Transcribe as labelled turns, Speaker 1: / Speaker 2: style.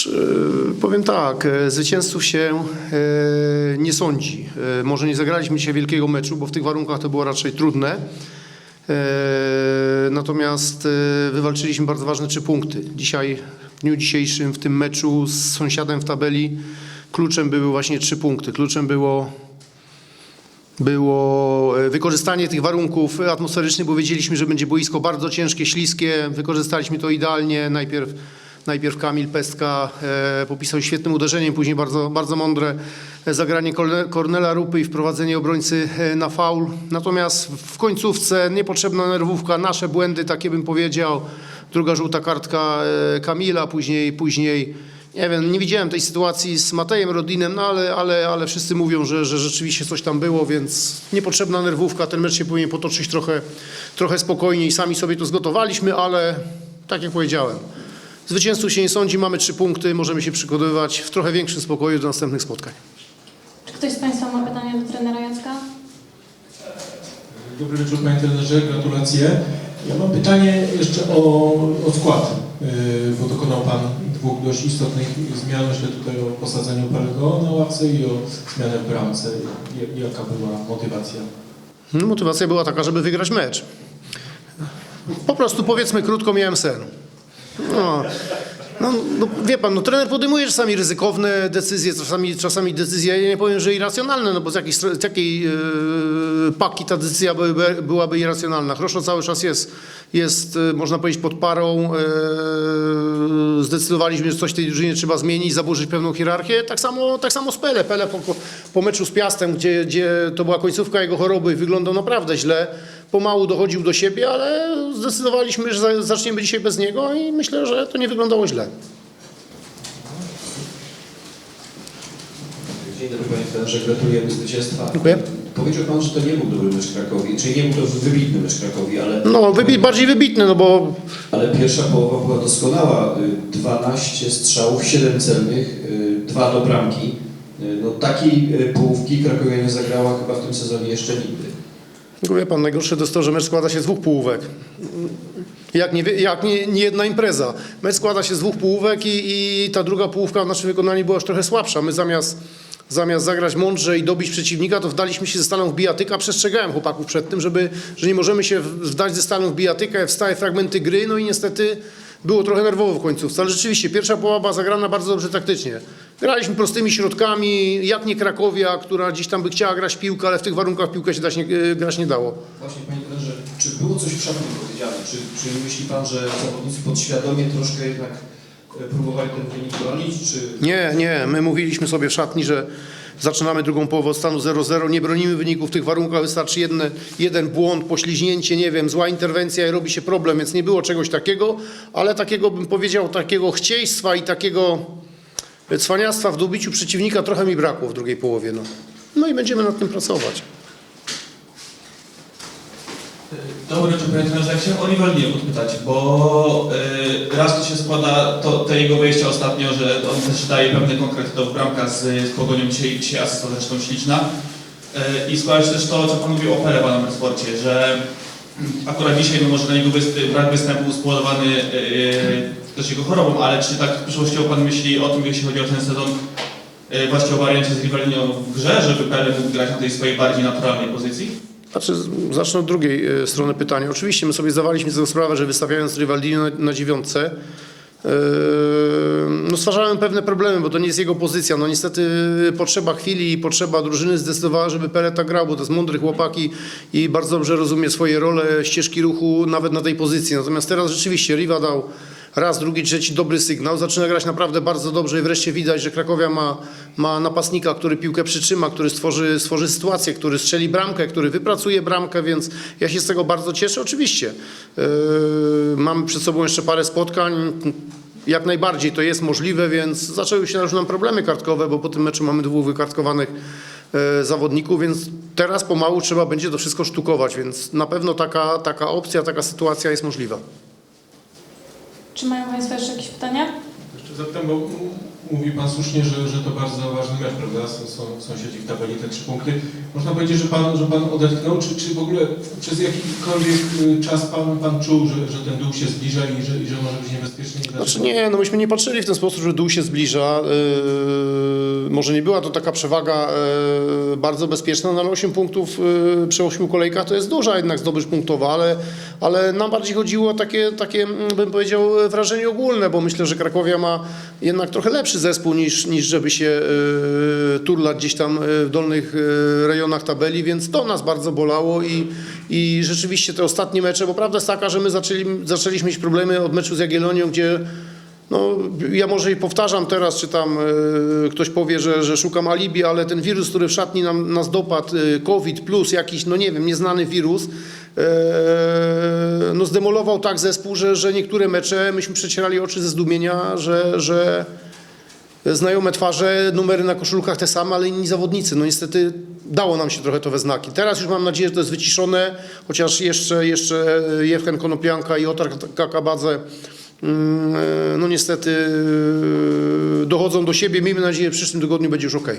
Speaker 1: Czy, powiem tak, e, zwycięzców się e, nie sądzi. E, Może nie zagraliśmy dzisiaj wielkiego meczu, bo w tych warunkach to było raczej trudne. E, Natomiast e, wywalczyliśmy bardzo ważne trzy punkty. Dzisiaj, w dniu dzisiejszym, w tym meczu z sąsiadem w tabeli, kluczem były właśnie trzy punkty. Kluczem było było e, wykorzystanie tych warunków atmosferycznych, bo wiedzieliśmy, że będzie boisko bardzo ciężkie, śliskie. Wykorzystaliśmy to idealnie. Najpierw, najpierw Kamil Pestka e, popisał świetnym uderzeniem, później bardzo, bardzo mądre e, zagranie Korne- Kornela Rupy i wprowadzenie obrońcy e, na faul. Natomiast w końcówce niepotrzebna nerwówka, nasze błędy, takie bym powiedział. Druga żółta kartka Kamila, później, później nie wiem, nie widziałem tej sytuacji z Matejem Rodinem, no ale, ale, ale wszyscy mówią, że, że rzeczywiście coś tam było, więc niepotrzebna nerwówka. Ten mecz się powinien potoczyć trochę, trochę spokojniej. Sami sobie to zgotowaliśmy, ale tak jak powiedziałem, zwycięzców się nie sądzi, mamy trzy punkty, możemy się przygotowywać w trochę większym spokoju do następnych spotkań.
Speaker 2: Czy ktoś z Państwa ma pytania do trenera Jacka?
Speaker 3: Dobry wieczór Panie Trenerze, gratulacje. Ja mam pytanie jeszcze o, o skład, yy, bo dokonał Pan dwóch dość istotnych zmian. Myślę tutaj o posadzeniu Parego na ławce i o zmianę w bramce. Ja- Jaka była motywacja?
Speaker 1: No, motywacja była taka, żeby wygrać mecz. Po prostu powiedzmy krótko, miałem sen. No, no, no wie pan, no, trener podejmuje czasami ryzykowne decyzje, czasami, czasami decyzje, ja nie powiem, że irracjonalne, no bo z jakiej, z jakiej e, paki ta decyzja byłaby, byłaby irracjonalna. Chroszo cały czas jest, jest e, można powiedzieć, pod parą. E, zdecydowaliśmy, że coś w tej drużynie trzeba zmienić, zaburzyć pewną hierarchię. Tak samo, tak samo z Pele. Pele po, po, po meczu z Piastem, gdzie, gdzie to była końcówka jego choroby, wyglądał naprawdę źle. Pomału dochodził do siebie, ale zdecydowaliśmy, że za- zaczniemy dzisiaj bez niego i myślę, że to nie wyglądało źle.
Speaker 4: Dzień dobry Panie Trenerze, gratulujemy zwycięstwa.
Speaker 1: Dziękuję.
Speaker 4: Powiedział Pan, że to nie był dobry mecz Krakowi, czyli nie był to wybitny mecz Krakowi, ale,
Speaker 1: No, wybi- bardziej wybitny, no bo
Speaker 4: ale pierwsza połowa była doskonała. Y, 12 strzałów, 7 celnych, y, 2 do bramki. Y, No takiej y, połówki Krakowia nie zagrała chyba w tym sezonie jeszcze nigdy.
Speaker 1: Tylko wie pan, najgorsze to jest to, że mecz składa się z dwóch połówek. Jak nie, jak nie, nie jedna impreza. Mecz składa się z dwóch połówek i, i ta druga połówka w naszym wykonaniu była już trochę słabsza. My zamiast, zamiast zagrać mądrze i dobić przeciwnika, to wdaliśmy się ze Staną w bijatyka. Przestrzegałem chłopaków przed tym, żeby, że nie możemy się wdać ze Staną w bijatykę, w stałe fragmenty gry. No i niestety było trochę nerwowo w końcówce. Ale rzeczywiście pierwsza połowa była zagrana bardzo dobrze taktycznie. Graliśmy prostymi środkami, jak nie Krakowia, która gdzieś tam by chciała grać piłkę, ale w tych warunkach piłkę się dać nie, e, grać nie dało.
Speaker 4: Właśnie Panie Trenerze, czy było coś w szatni powiedziane? Czy, czy myśli Pan, że zawodnicy podświadomie troszkę jednak y, próbowali ten wynik bronić, czy...
Speaker 1: Nie, nie, my mówiliśmy sobie w szatni, że zaczynamy drugą połowę od stanu 0-0, nie bronimy wyników w tych warunkach, wystarczy jedne, jeden błąd, pośliźnięcie, nie wiem, zła interwencja i robi się problem, więc nie było czegoś takiego, ale takiego bym powiedział, takiego chcieństwa i takiego cwaniactwa w dobiciu przeciwnika trochę mi brakło w drugiej połowie. No, no i będziemy nad tym pracować.
Speaker 5: Dobry wieczór Panie Trenerze. Chciałem o Rivaldinię podpytać, bo y, raz to się składa to, te jego wejście ostatnio, że on też daje pewne konkrety, to bramka z, z Pogonią, dzisiaj, dzisiaj asysta zresztą śliczna. Y, I składa się też to, co Pan mówił o Pele w Panem Sporcie, że akurat dzisiaj no może na niego występ, brak występu był spowodowany y, też jego chorobą, ale czy tak przyszłościowo Pan myśli o tym, jeśli chodzi o ten sezon, y, właśnie o wariancie z Rivaldinią w grze, żeby Pele mógł grać na tej swojej bardziej naturalnej pozycji?
Speaker 1: Znaczy, zacznę od drugiej e, strony pytania. Oczywiście my sobie zdawaliśmy tego sprawę, że wystawiając Rivaldino na, na dziewiątce, e, no stwarzałem pewne problemy, bo to nie jest jego pozycja. No niestety potrzeba chwili i potrzeba drużyny zdecydowała, żeby Peleta grał, bo to jest mądry chłopak i, i bardzo dobrze rozumie swoje role, ścieżki ruchu nawet na tej pozycji. Natomiast teraz rzeczywiście Riva dał raz, drugi, trzeci dobry sygnał. Zaczyna grać naprawdę bardzo dobrze i wreszcie widać, że Krakowia ma, ma napastnika, który piłkę przytrzyma, który stworzy, stworzy sytuację, który strzeli bramkę, który wypracuje bramkę, więc ja się z tego bardzo cieszę. Oczywiście yy, mamy przed sobą jeszcze parę spotkań. Jak najbardziej to jest możliwe, więc zaczęły się już nam problemy kartkowe, bo po tym meczu mamy dwóch wykartkowanych e, zawodników, więc teraz pomału trzeba będzie to wszystko sztukować, więc na pewno taka, taka opcja, taka sytuacja jest możliwa.
Speaker 2: Czy mają Państwo jeszcze jakieś pytania?
Speaker 3: Jeszcze zapytam, bo mówi Pan słusznie, że, że to bardzo ważny mecz, prawda? Są, są sąsiedzi w tabeli, te trzy punkty. Można powiedzieć, że Pan, że pan odetchnął, czy, czy w ogóle przez jakikolwiek y, czas Pan, pan czuł, że, że ten dół się zbliża i że, i że może być niebezpiecznie? i
Speaker 1: Znaczy nie, no myśmy nie patrzyli w ten sposób, że dół się zbliża. Yy, może nie była to taka przewaga yy, bardzo bezpieczna, no ale 8 punktów yy, przy 8 kolejkach to jest duża jednak zdobycz punktowa, ale, ale nam bardziej chodziło o takie, takie, mm, bym powiedział, wrażenie ogólne, bo myślę, że Krakowia ma jednak trochę lepszy zespół niż, niż żeby się yy, turlać gdzieś tam yy, w dolnych yy, rejonach tabeli, więc to nas bardzo bolało i, i rzeczywiście te ostatnie mecze, bo prawda jest taka, że my zaczęli, zaczęliśmy mieć problemy od meczu z Jagiellonią, gdzie no, ja może i powtarzam teraz, czy tam e, ktoś powie, że, że szukam alibi, ale ten wirus, który w szatni nam, nas dopadł, e, COVID plus jakiś, no nie wiem, nieznany wirus, e, no zdemolował tak zespół, że, że niektóre mecze myśmy przecierali oczy ze zdumienia, że, że znajome twarze, numery na koszulkach te same, ale inni zawodnicy. No niestety dało nam się trochę to we znaki. Teraz już mam nadzieję, że to jest wyciszone, chociaż jeszcze, jeszcze Jewchen Konopianka i Otar Kakabadze mm, no niestety dochodzą do siebie. Miejmy nadzieję, że w przyszłym tygodniu będzie już ok.